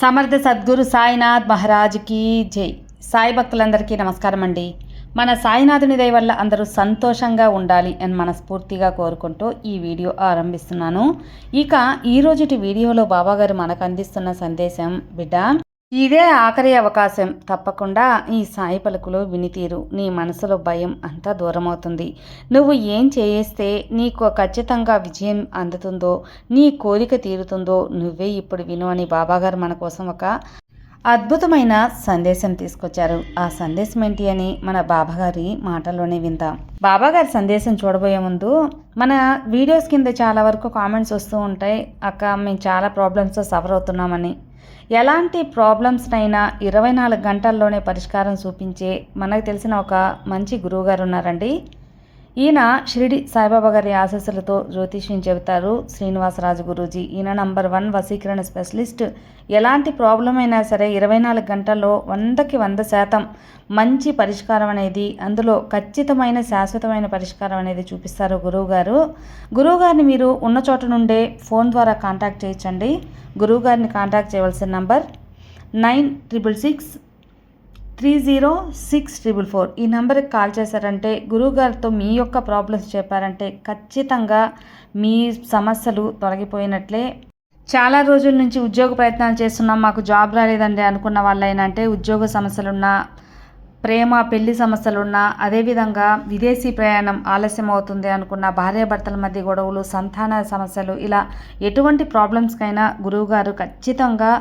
సమర్థ సద్గురు సాయినాథ్ మహారాజ్కి జై. సాయి భక్తులందరికీ నమస్కారం అండి. మన సాయినాథుని దయ వల్ల అందరూ సంతోషంగా ఉండాలి అని మనస్ఫూర్తిగా కోరుకుంటూ ఈ వీడియో ఆరంభిస్తున్నాను. ఇక ఈ రోజుటి వీడియోలో బాబాగారు మనకు అందిస్తున్న సందేశం బిడ్డ ఇదే ఆఖరి అవకాశం. తప్పకుండా ఈ సాయి పలుకులో వినితీరు. నీ మనసులో భయం అంతా దూరమవుతుంది. నువ్వు ఏం చేయేస్తే నీకు ఖచ్చితంగా విజయం అందుతుందో నీ కోరిక తీరుతుందో నువ్వే ఇప్పుడు విను అని బాబాగారు మన కోసం ఒక అద్భుతమైన సందేశం తీసుకొచ్చారు. ఆ సందేశం ఏంటి అని మన బాబాగారి మాటల్లోనే విందాం. బాబాగారి సందేశం చూడబోయే ముందు మన వీడియోస్ కింద చాలా వరకు కామెంట్స్ వస్తూ ఉంటాయి. అక్క మేము చాలా ప్రాబ్లమ్స్తో సఫర్ అవుతున్నామని. ఎలాంటి ప్రాబ్లమ్స్నైనా ఇరవై నాలుగు గంటల్లోనే పరిష్కారం చూపించే మనకు తెలిసిన ఒక మంచి గురువుగారు ఉన్నారండి. ఈయన షిరిడి సాయిబాబా గారి ఆశస్సులతో జ్యోతిష్యం చెబుతారు శ్రీనివాసరాజు గురూజీ ఈయన నంబర్ వన్ వసీకరణ స్పెషలిస్ట్. ఎలాంటి ప్రాబ్లం అయినా సరే ఇరవై నాలుగు గంటల్లో వందకి వంద శాతం మంచి పరిష్కారం అనేది అందులో ఖచ్చితమైన శాశ్వతమైన పరిష్కారం అనేది చూపిస్తారు గురువుగారు. గురువుగారిని మీరు ఉన్న చోట నుండే ఫోన్ ద్వారా కాంటాక్ట్ చేయొచ్చండి. గురువుగారిని కాంటాక్ట్ చేయవలసిన number nine triple six three zero six triple four. ఈ నెంబర్కి కాల్ చేశారంటే గురువుగారితో మీ యొక్క ప్రాబ్లమ్స్ చెప్పారంటే ఖచ్చితంగా మీ సమస్యలు తొలగిపోయినట్లే. చాలా రోజుల నుంచి ఉద్యోగ ప్రయత్నాలు చేస్తున్నాం మాకు జాబ్ రాలేదండి అనుకున్న వాళ్ళైనంటే ఉద్యోగ సమస్యలున్నా ప్రేమ పెళ్ళి సమస్యలున్నా అదేవిధంగా విదేశీ ప్రయాణం ఆలస్యం అవుతుంది అనుకున్న భార్యాభర్తల మధ్య గొడవలు సంతాన సమస్యలు ఇలా ఎటువంటి ప్రాబ్లమ్స్కైనా గురువుగారు ఖచ్చితంగా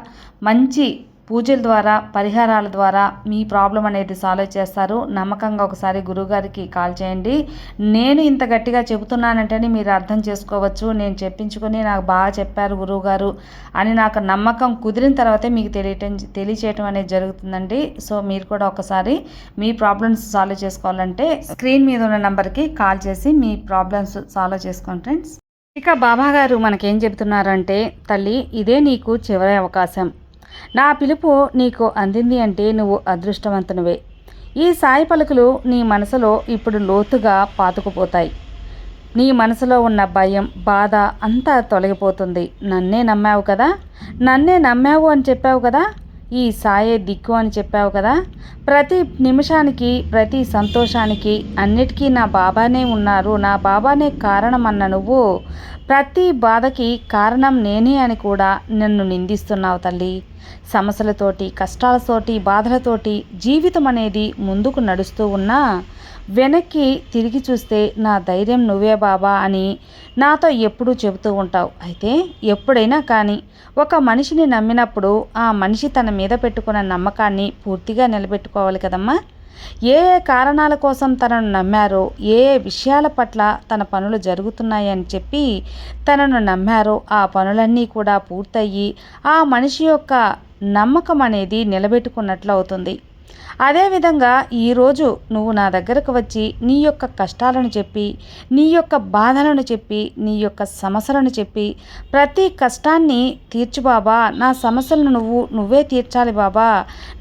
మంచి పూజల ద్వారా పరిహారాల ద్వారా మీ ప్రాబ్లం అనేది సాల్వ్ చేస్తారు. నమ్మకంగా ఒకసారి గురువుగారికి కాల్ చేయండి. నేను ఇంత గట్టిగా చెబుతున్నానంటేనే మీరు అర్థం చేసుకోవచ్చు. నేను చెప్పించుకొని నాకు బాగా చెప్పారు గురువుగారు అని నాకు నమ్మకం కుదిరిన తర్వాతే మీకు తెలియటం తెలియచేయటం అనేది జరుగుతుందండి. సో మీరు కూడా ఒకసారి మీ ప్రాబ్లమ్స్ సాల్వ్ చేసుకోవాలంటే స్క్రీన్ మీద ఉన్న నెంబర్కి కాల్ చేసి మీ ప్రాబ్లమ్స్ సాల్వ్ చేసుకోండి ఫ్రెండ్స్. ఇక బాబా గారు మనకేం చెబుతున్నారంటే తల్లి ఇదే నీకు చివరి అవకాశం. నా పిలుపు నీకు అందింది అంటే నువ్వు అదృష్టవంతునివే. ఈ సాయి పలుకులు నీ మనసులో ఇప్పుడు లోతుగా పాతుకుపోతాయి. నీ మనసులో ఉన్న భయం బాధ అంతా తొలగిపోతుంది. నన్నే నమ్మావు కదా? నన్నే నమ్మావు అని చెప్పావు కదా? ఈ సాయే దిక్కు అని చెప్పావు కదా? ప్రతి నిమిషానికి ప్రతి సంతోషానికి అన్నిటికీ నా బాబానే ఉన్నారు. నా బాబానే కారణం అన్న నువ్వు ప్రతి బాధకి కారణం నేనే అని కూడా నన్ను నిందిస్తున్నావు తల్లి. సమస్యలతోటి కష్టాలతోటి బాధలతోటి జీవితం అనేది ముందుకు నడుస్తూ ఉన్నా వెనక్కి తిరిగి చూస్తే నా ధైర్యం నువ్వే బాబా అని నాతో ఎప్పుడూ చెబుతూ ఉంటావు. అయితే ఎప్పుడైనా కానీ ఒక మనిషిని నమ్మినప్పుడు ఆ మనిషి తన మీద పెట్టుకున్న నమ్మకాన్ని పూర్తిగా నిలబెట్టుకోవాలి కదమ్మా. ఏ ఏ కారణాల కోసం తనను నమ్మారో ఏ ఏ విషయాల పట్ల తన పనులు జరుగుతున్నాయని చెప్పి తనను నమ్మారో ఆ పనులన్నీ కూడా పూర్తయ్యి ఆ మనిషి యొక్క నమ్మకం అనేది నిలబెట్టుకున్నట్లు అవుతుంది. అదేవిధంగా ఈరోజు నువ్వు నా దగ్గరకు వచ్చి నీ యొక్క కష్టాలను చెప్పి నీ యొక్క బాధలను చెప్పి నీ యొక్క సమస్యలను చెప్పి ప్రతి కష్టాన్ని తీర్చు బాబా. నా సమస్యలను నువ్వు నువ్వే తీర్చాలి బాబా.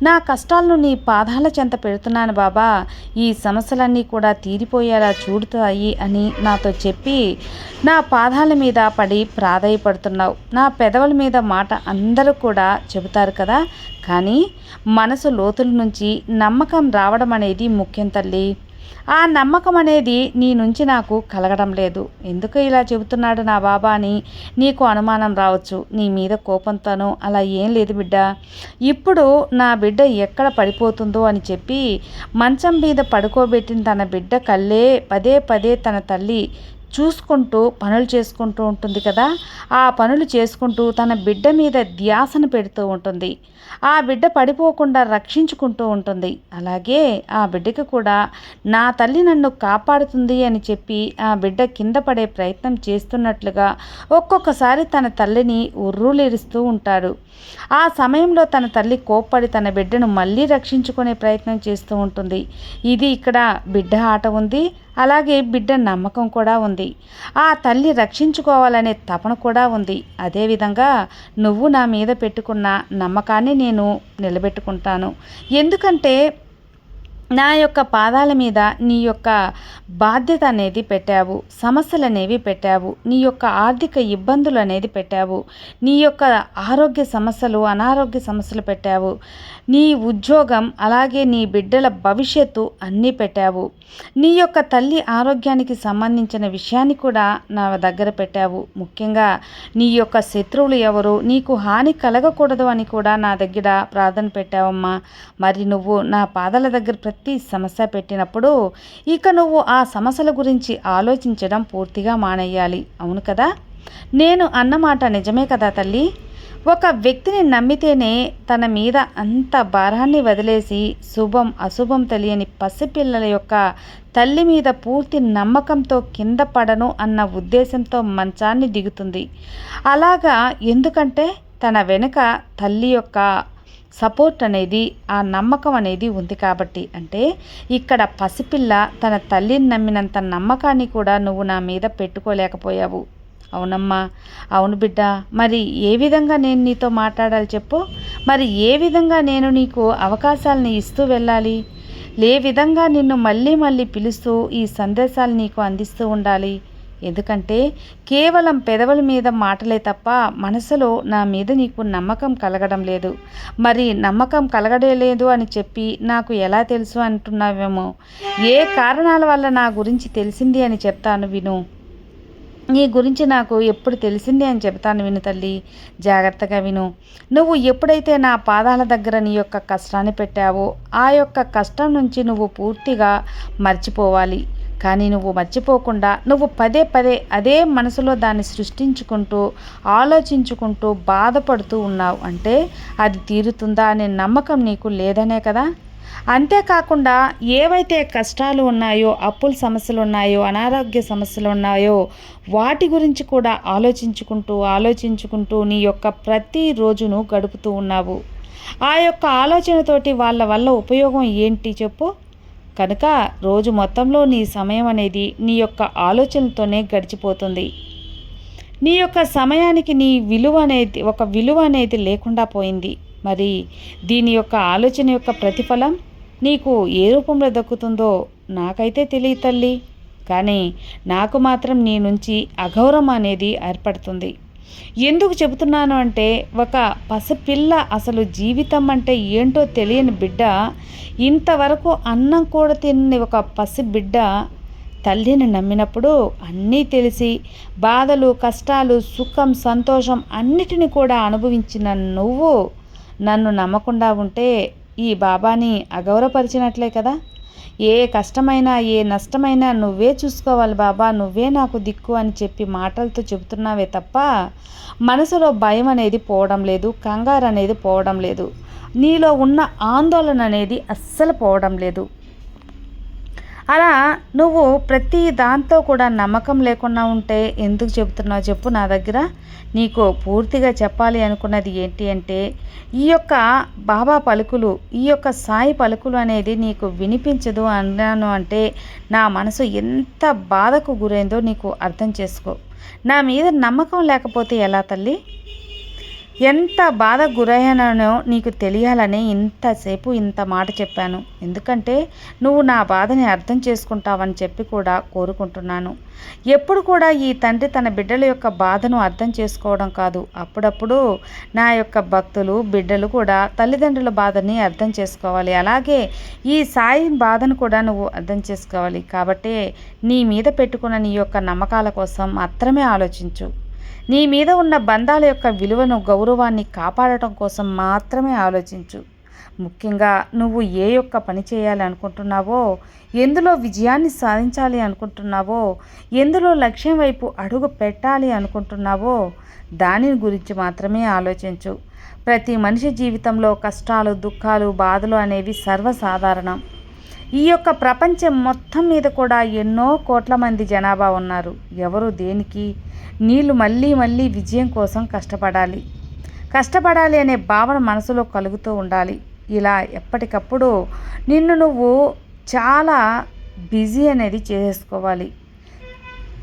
నా కష్టాలను నీ పాదాల చెంత పెడుతున్నాను బాబా. ఈ సమస్యలన్నీ కూడా తీరిపోయేలా చూడుతాయి అని నాతో చెప్పి నా పాదాల మీద పడి ప్రాధాయపడుతున్నావు. నా పెదవుల మీద మాట అందరూ కూడా చెబుతారు కదా. కానీ మనసు లోతుల నుంచి నమ్మకం రావడం అనేది ముఖ్యం తల్లి. ఆ నమ్మకం అనేది నీ నుంచి నాకు కలగడం లేదు. ఎందుకు ఇలా చెబుతున్నాడు నా బాబా అని నీకు అనుమానం రావచ్చు. నీ మీద కోపంతోనూ అలా ఏం లేదు బిడ్డ. ఇప్పుడు నా బిడ్డ ఎక్కడ పడిపోతుందో అని చెప్పి మంచం మీద పడుకోబెట్టిన తన బిడ్డ కళ్ళే పదే పదే తన తల్లి చూసుకుంటూ పనులు చేసుకుంటూ ఉంటుంది కదా. ఆ పనులు చేసుకుంటూ తన బిడ్డ మీద ధ్యాసను పెడుతూ ఉంటుంది. ఆ బిడ్డ పడిపోకుండా రక్షించుకుంటూ ఉంటుంది. అలాగే ఆ బిడ్డకి కూడా నా తల్లి నన్ను కాపాడుతుంది అని చెప్పి ఆ బిడ్డ కింద పడే ప్రయత్నం చేస్తున్నట్లుగా ఒక్కొక్కసారి తన తల్లిని ఉర్రూలేరుస్తూ ఉంటాడు. ఆ సమయంలో తన తల్లి కోప్పడి తన బిడ్డను మళ్ళీ రక్షించుకునే ప్రయత్నం చేస్తూ ఉంటుంది. ఇది ఇక్కడ బిడ్డ ఆట ఉంది. అలాగే బిడ్డ నమ్మకం కూడా ఉంది. ఆ తల్లి రక్షించుకోవాలనే తపన కూడా ఉంది. అదేవిధంగా నువ్వు నా మీద పెట్టుకున్న నమ్మకాన్ని నేను నిలబెట్టుకుంటాను. ఎందుకంటే నా యొక్క పాదాల మీద నీ యొక్క బాధ్యత అనేది పెట్టావు సమస్యలు అనేవి పెట్టావు నీ యొక్క ఆర్థిక ఇబ్బందులు అనేది పెట్టావు నీ యొక్క ఆరోగ్య సమస్యలు అనారోగ్య సమస్యలు పెట్టావు నీ ఉద్యోగం అలాగే నీ బిడ్డల భవిష్యత్తు అన్నీ పెట్టావు. నీ యొక్క తల్లి ఆరోగ్యానికి సంబంధించిన విషయాన్ని కూడా నా దగ్గర పెట్టావు. ముఖ్యంగా నీ యొక్క శత్రువులు ఎవరు? నీకు హాని కలగకూడదు అని కూడా నా దగ్గర ప్రార్థన పెట్టావమ్మా. మరి నువ్వు నా పాదాల దగ్గర వ్యక్తి సమస్య పెట్టినప్పుడు ఇక నువ్వు ఆ సమస్యల గురించి ఆలోచించడం పూర్తిగా మానేయాలి. అవును కదా? నేను అన్నమాట నిజమే కదా తల్లి? ఒక వ్యక్తిని నమ్మితేనే తన మీద అంత భారాన్ని వదిలేసి శుభం అశుభం తెలియని పసిపిల్లల యొక్క తల్లి మీద పూర్తి నమ్మకంతో కింద పడను అన్న ఉద్దేశంతో మంచాన్ని దిగుతుంది. అలాగా ఎందుకంటే తన వెనుక తల్లి యొక్క సపోర్ట్ అనేది ఆ నమ్మకం అనేది ఉంది కాబట్టి. అంటే ఇక్కడ పసిపిల్ల తన తల్లిని నమ్మినంత నమ్మకాన్ని కూడా నువ్వు నా మీద పెట్టుకోలేకపోయావు. అవునమ్మా. అవును బిడ్డ. మరి ఏ విధంగా నేను నీతో మాట్లాడాలి చెప్పు? మరి ఏ విధంగా నేను నీకు అవకాశాలని ఇస్తూ వెళ్ళాలి? ఏ విధంగా నిన్ను మళ్ళీ మళ్ళీ పిలుస్తూ ఈ సందేశాలు నీకు అందిస్తూ ఉండాలి. ఎందుకంటే కేవలం పెదవుల మీద మాటలే తప్ప మనసులో నా మీద నీకు నమ్మకం కలగడం లేదు. మరి నమ్మకం కలగడం లేదు అని చెప్పి నాకు ఎలా తెలుసు అంటున్నావేమో? ఏ కారణాల వల్ల నా గురించి తెలిసింది అని చెప్తాను విను. నీ గురించి నాకు ఎప్పుడు తెలిసింది అని చెప్తాను విను తల్లి. జాగ్రత్తగా విను. నువ్వు ఎప్పుడైతే నా పాదాల దగ్గర నీ యొక్క కష్టాన్ని పెట్టావో ఆ యొక్క కష్టం నుంచి నువ్వు పూర్తిగా మర్చిపోవాలి. కానీ నువ్వు మర్చిపోకుండా నువ్వు పదే పదే అదే మనసులో దాన్ని సృష్టించుకుంటూ ఆలోచించుకుంటూ బాధపడుతూ ఉన్నావు అంటే అది తీరుతుందా అనే నమ్మకం నీకు లేదనే కదా? అంతేకాకుండా ఏవైతే కష్టాలు ఉన్నాయో అప్పుల సమస్యలు ఉన్నాయో అనారోగ్య సమస్యలు ఉన్నాయో వాటి గురించి కూడా ఆలోచించుకుంటూ ఆలోచించుకుంటూ నీ యొక్క ప్రతి రోజును గడుపుతూ ఉన్నావు. ఆ యొక్క ఆలోచనతోటి వాళ్ళ వల్ల ఉపయోగం ఏంటి చెప్పు? కనుక రోజు మొత్తంలో నీ సమయం అనేది నీ యొక్క ఆలోచనతోనే గడిచిపోతుంది. నీ యొక్క సమయానికి నీ విలువ అనేది ఒక విలువ అనేది లేకుండా పోయింది. మరి దీని యొక్క ఆలోచన యొక్క ప్రతిఫలం నీకు ఏ రూపంలో దక్కుతుందో నాకైతే తెలియ తల్లి. కానీ నాకు మాత్రం నీ నుంచి అగౌరవం అనేది ఏర్పడుతుంది. ఎందుకు చెబుతున్నాను అంటే ఒక పసిపిల్ల అసలు జీవితం అంటే ఏంటో తెలియని బిడ్డ ఇంతవరకు అన్నం కూడా తిని ఒక పసి బిడ్డ తల్లిని నమ్మినప్పుడు అన్నీ తెలిసి బాధలు కష్టాలు సుఖం సంతోషం అన్నిటిని కూడా అనుభవించిన నువ్వు నన్ను నమ్మకుండా ఉంటే ఈ బాబాని అగౌరవపరిచినట్లే కదా? ఏ కష్టమైనా ఏ నష్టమైనా నువ్వే చూసుకోవాలి బాబా. నువ్వే నాకు దిక్కు అని చెప్పి మాటలతో చెబుతున్నావే తప్ప మనసులో భయం అనేది పోవడం లేదు కంగారు అనేది పోవడం లేదు. నీలో ఉన్న ఆందోళన అనేది అస్సలు పోవడం లేదు. అలా నువ్వు ప్రతి దాంతో కూడా నమ్మకం లేకుండా ఉంటే ఎందుకు చెబుతున్నావు చెప్పు నా దగ్గర. నీకు పూర్తిగా చెప్పాలి అనుకున్నది ఏంటి అంటే ఈ యొక్క బాబా పలుకులు ఈ యొక్క సాయి పలుకులు అనేది నీకు వినిపించదు అన్నాను అంటే నా మనసు ఎంత బాధకు గురైందో నీకు అర్థం చేసుకో. నా మీద నమ్మకం లేకపోతే ఎలా తల్లి? ఎంత బాధ గురయ్యానో నీకు తెలియాలని ఇంతసేపు ఇంత మాట చెప్పాను. ఎందుకంటే నువ్వు నా బాధని అర్థం చేసుకుంటావని చెప్పి కూడా కోరుకుంటున్నాను. ఎప్పుడు కూడా ఈ తండ్రి తన బిడ్డల యొక్క బాధను అర్థం చేసుకోవడం కాదు. అప్పుడప్పుడు నా యొక్క భక్తులు బిడ్డలు కూడా తల్లిదండ్రుల బాధని అర్థం చేసుకోవాలి. అలాగే ఈ సాయి బాధను కూడా నువ్వు అర్థం చేసుకోవాలి. కాబట్టి నీ మీద పెట్టుకున్న నీ యొక్క నమ్మకాల కోసం మాత్రమే ఆలోచించు. నీ మీద ఉన్న బంధాల యొక్క విలువను గౌరవాన్ని కాపాడటం కోసం మాత్రమే ఆలోచించు. ముఖ్యంగా నువ్వు ఏ యొక్క పని చేయాలి అనుకుంటున్నావో ఎందులో విజయాన్ని సాధించాలి అనుకుంటున్నావో ఎందులో లక్ష్యం వైపు అడుగు పెట్టాలి అనుకుంటున్నావో దాని గురించి మాత్రమే ఆలోచించు. ప్రతి మనిషి జీవితంలో కష్టాలు దుఃఖాలు బాధలు అనేవి సర్వసాధారణం. ఈ యొక్క ప్రపంచం మొత్తం మీద కూడా ఎన్నో కోట్ల మంది జనాభా ఉన్నారు. ఎవరు దేనికి? నీళ్ళు మళ్ళీ మళ్ళీ విజయం కోసం కష్టపడాలి. కష్టపడాలి అనే భావన మనసులో కలుగుతూ ఉండాలి. ఇలా ఎప్పటికప్పుడు నిన్ను నువ్వు చాలా బిజీ అనేది చేసుకోవాలి.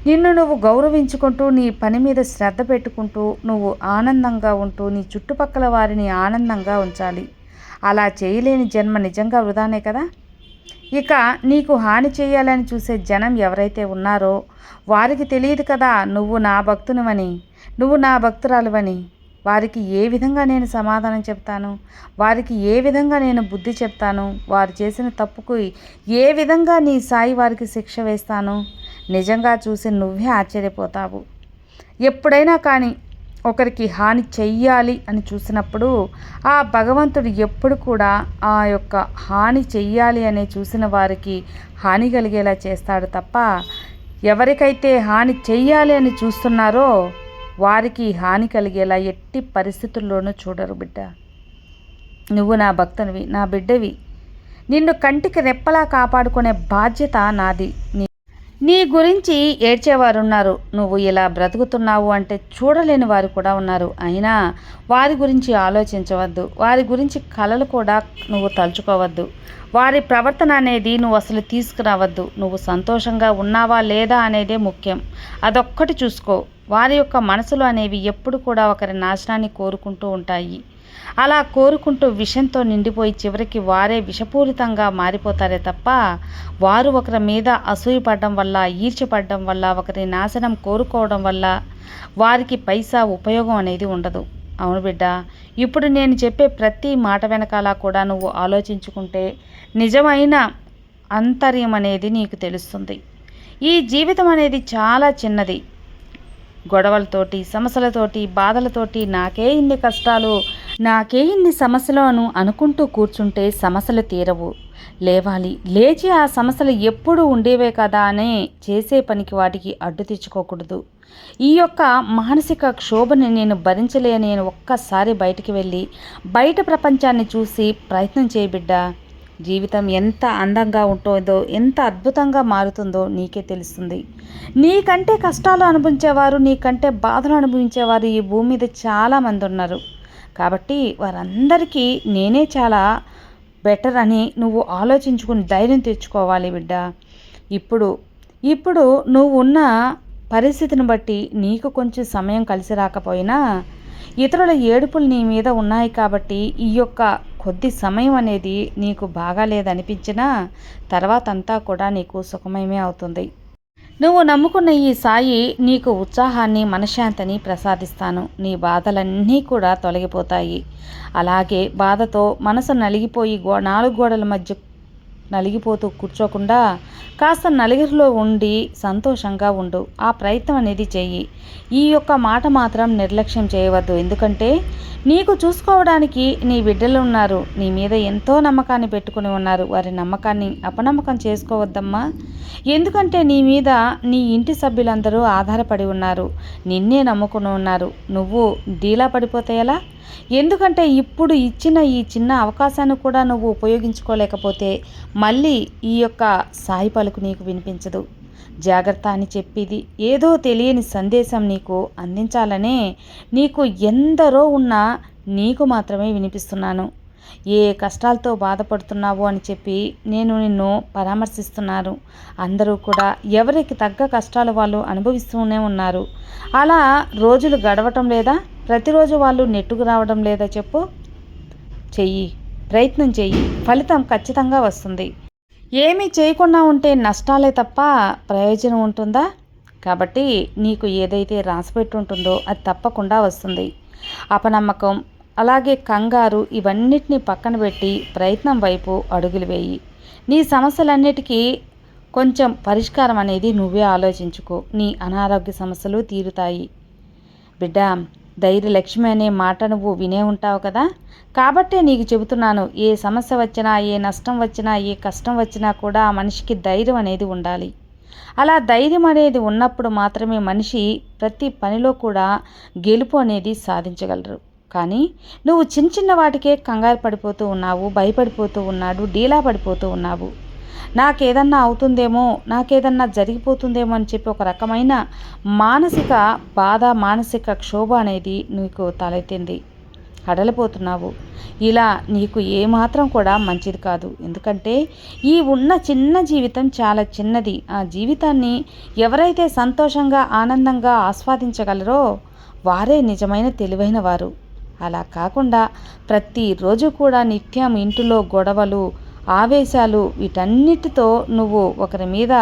నిన్ను నువ్వు గౌరవించుకుంటూ నీ పని మీద శ్రద్ధ పెట్టుకుంటూ నువ్వు ఆనందంగా ఉంటూ నీ చుట్టుపక్కల వారిని ఆనందంగా ఉంచాలి. అలా చేయలేని జన్మ నిజంగా వృధానే కదా? ఇక నీకు హాని చేయాలని చూసే జనం ఎవరైతే ఉన్నారో వారికి తెలియదు కదా నువ్వు నా భక్తునివని నువ్వు నా భక్తురాలువని. వారికి ఏ విధంగా నేను సమాధానం చెప్తాను? వారికి ఏ విధంగా నేను బుద్ధి చెప్తాను? వారు చేసిన తప్పుకు ఏ విధంగా నీ సాయి వారికి శిక్ష వేస్తాను? నిజంగా చూసి నువ్వే ఆశ్చర్యపోతావు. ఎప్పుడైనా కానీ ఒకరికి హాని చెయ్యాలి అని చూసినప్పుడు ఆ భగవంతుడు ఎప్పుడు కూడా ఆ యొక్క హాని చెయ్యాలి అనే చూసిన వారికి హాని కలిగేలా చేస్తాడు తప్ప ఎవరికైతే హాని చెయ్యాలి అని చూస్తున్నారో వారికి హాని కలిగేలా ఎట్టి పరిస్థితుల్లోనూ చూడరు బిడ్డ. నువ్వు నా భక్తునివి నా బిడ్డవి. నిన్ను కంటికి రెప్పలా కాపాడుకునే బాధ్యత నాది. నీ గురించి ఏడ్చేవారున్నారు. నువ్వు ఇలా బ్రతుకుతున్నావు అంటే చూడలేని వారు కూడా ఉన్నారు. అయినా వారి గురించి ఆలోచించవద్దు. వారి గురించి కలలు కూడా నువ్వు తలుచుకోవద్దు. వారి ప్రవర్తన అనేది నువ్వు అసలు తీసుకురావద్దు. నువ్వు సంతోషంగా ఉన్నావా లేదా అనేదే ముఖ్యం. అదొక్కటి చూసుకో. వారి యొక్క మనసులు అనేవి ఎప్పుడు కూడా ఒకరి నాశనాన్ని కోరుకుంటూ ఉంటాయి. అలా కోరుకుంటూ విషంతో నిండిపోయి చివరికి వారే విషపూరితంగా మారిపోతారే తప్ప వారు ఒకరి మీద అసూయపడడం వల్ల ఈర్చపడడం వల్ల ఒకరి నాశనం కోరుకోవడం వల్ల వారికి పైసా ఉపయోగం అనేది ఉండదు. అవును బిడ్డ ఇప్పుడు నేను చెప్పే ప్రతి మాట వెనకాల కూడా నువ్వు ఆలోచించుకుంటే నిజమైన అంతర్యం అనేది నీకు తెలుస్తుంది. ఈ జీవితం అనేది చాలా చిన్నది. గొడవలతోటి సమస్యలతోటి బాధలతోటి నాకే ఇన్ని కష్టాలు నాకే ఇన్ని సమస్యలు అను అనుకుంటూ కూర్చుంటే సమస్యలు తీరవు. లేవాలి లేచి ఆ సమస్యలు ఎప్పుడు ఉండేవే కదా అనే చేసే పనికి వాటికి అడ్డు తెచ్చుకోకూడదు ఈ యొక్క మానసిక క్షోభని నేను భరించలేని నేను ఒక్కసారి బయటికి వెళ్ళి బయట ప్రపంచాన్ని చూసి ప్రయత్నం చేయబిడ్డా జీవితం ఎంత అందంగా ఉంటుందో ఎంత అద్భుతంగా మారుతుందో నీకే తెలుస్తుంది. నీకంటే కష్టాలు అనుభవించేవారు నీకంటే బాధలు అనుభవించేవారు ఈ భూమి మీద చాలామంది ఉన్నారు. కాబట్టి వారందరికీ నేనే చాలా బెటర్ అని నువ్వు ఆలోచించుకుని ధైర్యం తెచ్చుకోవాలి బిడ్డ. ఇప్పుడు ఇప్పుడు నువ్వు ఉన్న పరిస్థితిని బట్టి నీకు కొంచెం సమయం కలిసి రాకపోయినా ఇతరుల ఏడుపులు నీ మీద ఉన్నాయి కాబట్టి ఈ యొక్క కొద్ది సమయం అనేది నీకు బాగాలేదనిపించినా తర్వాత అంతా కూడా నీకు సుఖమయమే అవుతుంది. నువ్వు నమ్ముకున్న ఈ సాయి నీకు ఉత్సాహాన్ని మనశ్శాంతిని ప్రసాదిస్తాను. నీ బాధలన్నీ కూడా తొలగిపోతాయి. అలాగే బాధతో మనసు నలిగిపోయి గో నాలుగు గోడల మధ్య నలిగిపోతూ కూర్చోకుండా కాస్త నలుగురిలో ఉండి సంతోషంగా ఉండు. ఆ ప్రయత్నం అనేది చెయ్యి. ఈ యొక్క మాట మాత్రం నిర్లక్ష్యం చేయవద్దు. ఎందుకంటే నీకు చూసుకోవడానికి నీ బిడ్డలు ఉన్నారు. నీ మీద ఎంతో నమ్మకాన్ని పెట్టుకుని ఉన్నారు. వారి నమ్మకాన్ని అపనమ్మకం చేసుకోవద్దమ్మా. ఎందుకంటే నీ మీద నీ ఇంటి సభ్యులందరూ ఆధారపడి ఉన్నారు. నిన్నే నమ్ముకుని ఉన్నారు. నువ్వు డీలా పడిపోతే ఎలా? ఎందుకంటే ఇప్పుడు ఇచ్చిన ఈ చిన్న అవకాశాన్ని కూడా నువ్వు ఉపయోగించుకోలేకపోతే మళ్ళీ ఈ యొక్క సాయి పలుకు నీకు వినిపించదు. జాగ్రత్త అని చెప్పిది ఏదో తెలియని సందేశం నీకు అందించాలనే నీకు ఎందరో ఉన్నా నీకు మాత్రమే వినిపిస్తున్నాను. ఏ కష్టాలతో బాధపడుతున్నావు అని చెప్పి నేను నిన్ను పరామర్శిస్తున్నాను అందరూ కూడా ఎవరికి తగ్గ కష్టాలు వాళ్ళు అనుభవిస్తూనే ఉన్నారు. అలా రోజులు గడవటం లేదా? ప్రతిరోజు వాళ్ళు నెట్టుకు రావడం లేదా చెప్పు? చెయ్యి. ప్రయత్నం చెయ్యి. ఫలితం ఖచ్చితంగా వస్తుంది. ఏమీ చేయకుండా ఉంటే నష్టాలే తప్ప ప్రయోజనం ఉంటుందా? కాబట్టి నీకు ఏదైతే రాసిపెట్టి ఉంటుందో అది తప్పకుండా వస్తుంది. అపనమ్మకం అలాగే కంగారు ఇవన్నిటిని పక్కన పెట్టి ప్రయత్నం వైపు అడుగులు వేయి. నీ సమస్యలన్నిటికీ కొంచెం పరిష్కారం అనేది నువ్వే ఆలోచించుకో. నీ అనారోగ్య సమస్యలు తీరుతాయి. బిడ్డ ధైర్యలక్ష్మి అనే మాట నువ్వు వినే ఉంటావు కదా? కాబట్టే నీకు చెబుతున్నాను ఏ సమస్య వచ్చినా ఏ నష్టం వచ్చినా ఏ కష్టం వచ్చినా కూడా ఆ మనిషికి ధైర్యం అనేది ఉండాలి. అలా ధైర్యం అనేది ఉన్నప్పుడు మాత్రమే మనిషి ప్రతి పనిలో కూడా గెలుపు అనేది సాధించగలరు. కానీ నువ్వు చిన్న చిన్న వాటికే కంగారు పడిపోతూ ఉన్నావు భయపడిపోతూ ఉన్నాడు డీలా పడిపోతూ ఉన్నావు. నాకేదన్నా అవుతుందేమో నాకేదన్నా జరిగిపోతుందేమో అని చెప్పి ఒక రకమైన మానసిక బాధ మానసిక క్షోభ అనేది నీకు తలెత్తింది. హడలిపోతున్నావు. ఇలా నీకు ఏమాత్రం కూడా మంచిది కాదు. ఎందుకంటే ఈ ఉన్న చిన్న జీవితం చాలా చిన్నది. ఆ జీవితాన్ని ఎవరైతే సంతోషంగా ఆనందంగా ఆస్వాదించగలరో వారే నిజమైన తెలివైన వారు. అలా కాకుండా ప్రతిరోజు కూడా నిత్యం ఇంటిలో గొడవలు ఆవేశాలు వీటన్నిటితో నువ్వు ఒకరి మీద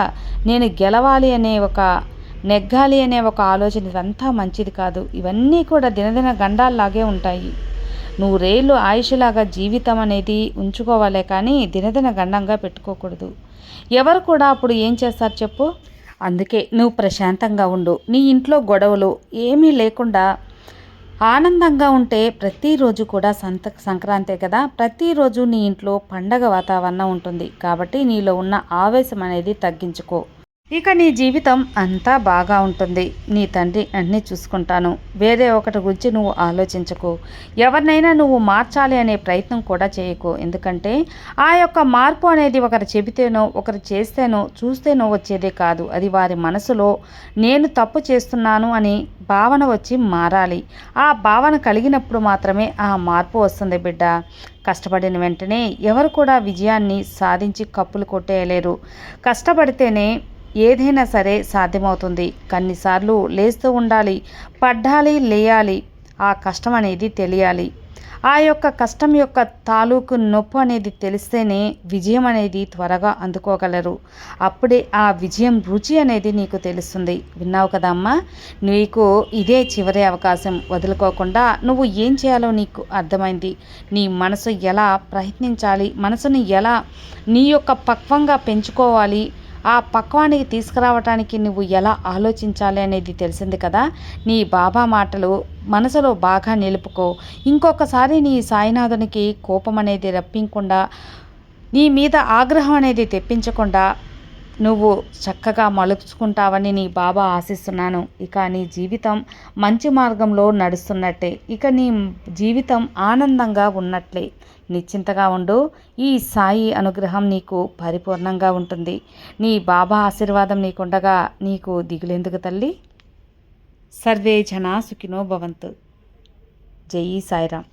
నేను గెలవాలి అనే ఒక నెగ్గాలి అనే ఒక ఆలోచన ఇదంతా మంచిది కాదు. ఇవన్నీ కూడా దినదిన గండాల్లాగే ఉంటాయి. నువ్వు రేళ్ళు ఆయుష్లాగా జీవితం అనేది ఉంచుకోవాలే కానీ దినదిన గండంగా పెట్టుకోకూడదు. ఎవరు కూడా అప్పుడు ఏం చేస్తారు చెప్పు? అందుకే నువ్వు ప్రశాంతంగా ఉండు. నీ ఇంట్లో గొడవలు ఏమీ లేకుండా ఆనందంగా ఉంటే ప్రతిరోజు కూడా సంత సంక్రాంతే కదా. ప్రతిరోజు నీ ఇంట్లో పండగ వాతావరణం ఉంటుంది. కాబట్టి నీలో ఉన్న ఆవేశం అనేది తగ్గించుకో. ఇక నీ జీవితం అంతా బాగా ఉంటుంది. నీ తండ్రి అన్నీ చూసుకుంటాను. వేరే ఒకటి గురించి నువ్వు ఆలోచించకు. ఎవరినైనా నువ్వు మార్చాలి అనే ప్రయత్నం కూడా చేయకు. ఎందుకంటే ఆ యొక్క మార్పు అనేది ఒకరు చెబితేనో ఒకరు చేస్తేనో చూస్తేనో వచ్చేదే కాదు. అది వారి మనసులో నేను తప్పు చేస్తున్నాను అని భావన వచ్చి మారాలి. ఆ భావన కలిగినప్పుడు మాత్రమే ఆ మార్పు వస్తుంది బిడ్డ. కష్టపడిన వెంటనే ఎవరు కూడా విజయాన్ని సాధించి కప్పులు కొట్టేయలేరు. కష్టపడితేనే ఏదైనా సరే సాధ్యమవుతుంది. కొన్నిసార్లు లేస్తూ ఉండాలి పడ్డాలి లేయాలి. ఆ కష్టం అనేది తెలియాలి. ఆ యొక్క కష్టం యొక్క తాలూకు నొప్పి అనేది తెలిస్తేనే విజయం అనేది త్వరగా అందుకోగలరు. అప్పుడే ఆ విజయం రుచి అనేది నీకు తెలుస్తుంది. విన్నావు కదమ్మా నీకు ఇదే చివరి అవకాశం. వదులుకోకుండా నువ్వు ఏం చేయాలో నీకు అర్థమైంది. నీ మనసు ఎలా ప్రయత్నించాలి? మనసుని ఎలా నీ యొక్క పక్వంగా పెంచుకోవాలి? ఆ పక్వానికి తీసుకురావటానికి నువ్వు ఎలా ఆలోచించాలి అనేది తెలిసింది కదా? నీ బాబా మాటలు మనసులో బాగా నిలుపుకో. ఇంకొకసారి నీ సాయినాథునికి కోపం అనేది రప్పించకుండా నీ మీద ఆగ్రహం అనేది తెప్పించకుండా నువ్వు చక్కగా మలుచుకుంటావని నీ బాబా ఆశిస్తున్నాను. ఇక నీ జీవితం మంచి మార్గంలో నడుస్తున్నట్టే. ఇక నీ జీవితం ఆనందంగా ఉన్నట్లే. నిశ్చింతగా ఉండు. ఈ సాయి అనుగ్రహం నీకు పరిపూర్ణంగా ఉంటుంది. నీ బాబా ఆశీర్వాదం నీకుండగా నీకు దిగులేందుకు తల్లి. సర్వే జనా సుఖినో భవంతు. జై సాయిరామ్.